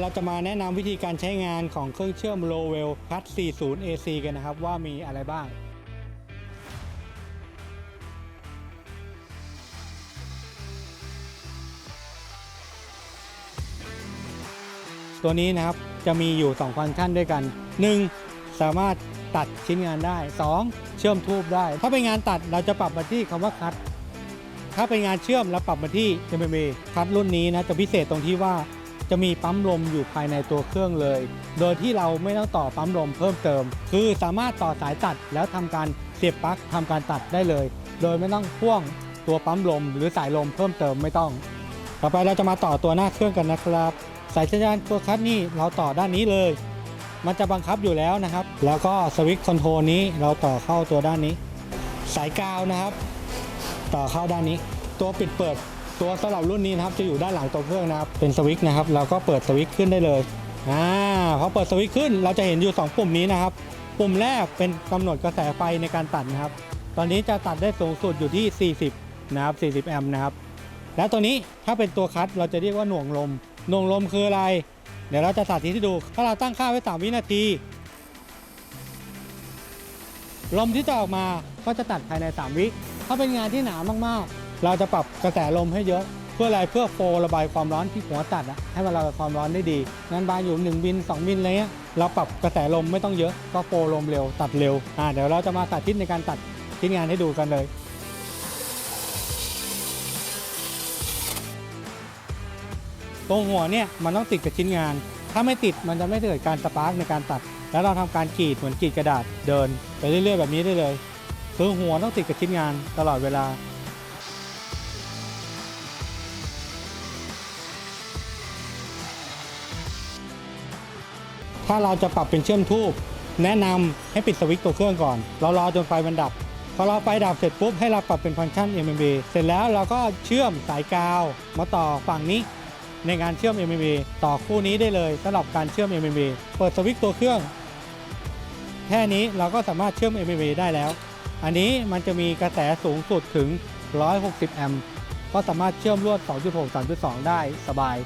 เราจะมาแนะนำวิธีการใช้งานของเครื่องเชื่อม Lowell Plus 40 AC กันนะครับว่ามีอะไรบ้างตัวนี้นะครับจะมีอยู่ 2 ฟังก์ชันด้วยกัน 1. สามารถตัดชิ้นงานได้ 2. เชื่อมทูบได้ ถ้าเป็นงานตัดเราจะปรับมาที่คำว่าคัด ถ้าเป็นงานเชื่อมเราปรับมาที่ MMA คัดรุ่นนี้นะจะพิเศษตรงที่ว่า จะมีปั๊มลมอยู่ภายในตัวเครื่องเลย โดยที่เราไม่ต้องต่อปั๊มลมเพิ่มเติม คือสามารถต่อสายตัดแล้วทำการเสียบปลั๊กทำการตัดได้เลย โดยไม่ต้องพ่วงตัวปั๊มลม หรือสายลมเพิ่มเติมไม่ต้อง ต่อไปเราจะมาต่อตัวหน้าเครื่องกันนะครับ สายสัญญาณตัวคัดนี่เราต่อด้านนี้เลย มันจะบังคับอยู่แล้วนะครับ แล้วก็สวิตช์คอนโทรลนี้เราต่อเข้าตัวด้านนี้ สายกาวนะครับ ต่อเข้าด้านนี้ ตัวปิดเปิด ตัวสำหรับรุ่นนี้นะครับจะอยู่ด้านหลังตัวเครื่องนะครับเป็นสวิตช์นะครับเราก็เปิดสวิตช์ขึ้นได้เลยอ่าพอเปิดสวิตช์ขึ้นเราจะเห็นอยู่ 2 ปุ่มนี้นะครับ ปุ่มแรกเป็นกำหนดกระแสไฟในการตัดนะครับ ตอนนี้จะตัดได้สูงสุดอยู่ที่ 40 นะครับ 40 แอมป์นะครับ แล้วตัวนี้ถ้าเป็นตัวคัดเราจะเรียกว่าหน่วงลม หน่วงลมคืออะไร เดี๋ยวเราจะสาธิตให้ดู ถ้าเราตั้งค่าไว้ 3 วินาที ลมที่จะออกมาก็จะตัดภายใน 3 วิ ถ้าเป็นงานที่หนามากๆ เราจะปรับกระแสลมให้เยอะ เพื่ออะไรเพื่อโฟร์ระบายความร้อนที่หัวตัดอะให้มันระบายความร้อนได้ดีงานบานอยู่1บิน2บินอะไรเงี้ยเราปรับกระแสลมไม่ต้องเยอะก็โฟลมเร็วตัดเร็วอ่าเดี๋ยวเราจะมาสาธิตในการตัดชิ้นงานให้ดูกันเลยตรงหัวเนี่ยมันต้องติดกับชิ้นงาน ถ้าไม่ติดมันจะไม่เกิดการสปาร์กในการตัด แล้วเราทำการกรีดเหมือนกรีดกระดาษเดิน ไปเรื่อยๆแบบนี้ได้เลย คือหัวต้องติดกับชิ้นงานตลอดเวลา ถ้าเราจะปรับเป็นเชื่อมทูบแนะนำให้ปิดสวิตช์ตัวเครื่องก่อน เรารอจนไฟมันดับ พอเราไฟดับเสร็จปุ๊บให้เราปรับเป็นฟังก์ชัน MMA เสร็จแล้วเราก็เชื่อมสายกาว มาต่อฝั่งนี้ ในการเชื่อม MMA ต่อคู่นี้ได้เลยสำหรับการเชื่อม MMA เปิดสวิตช์ตัวเครื่อง แค่นี้เราก็สามารถเชื่อม MMA ได้แล้ว อันนี้มันจะมีกระแสสูงสุดถึง 160 แอมป์ก็สามารถเชื่อมรวด 2.6 3.2 ได้สบาย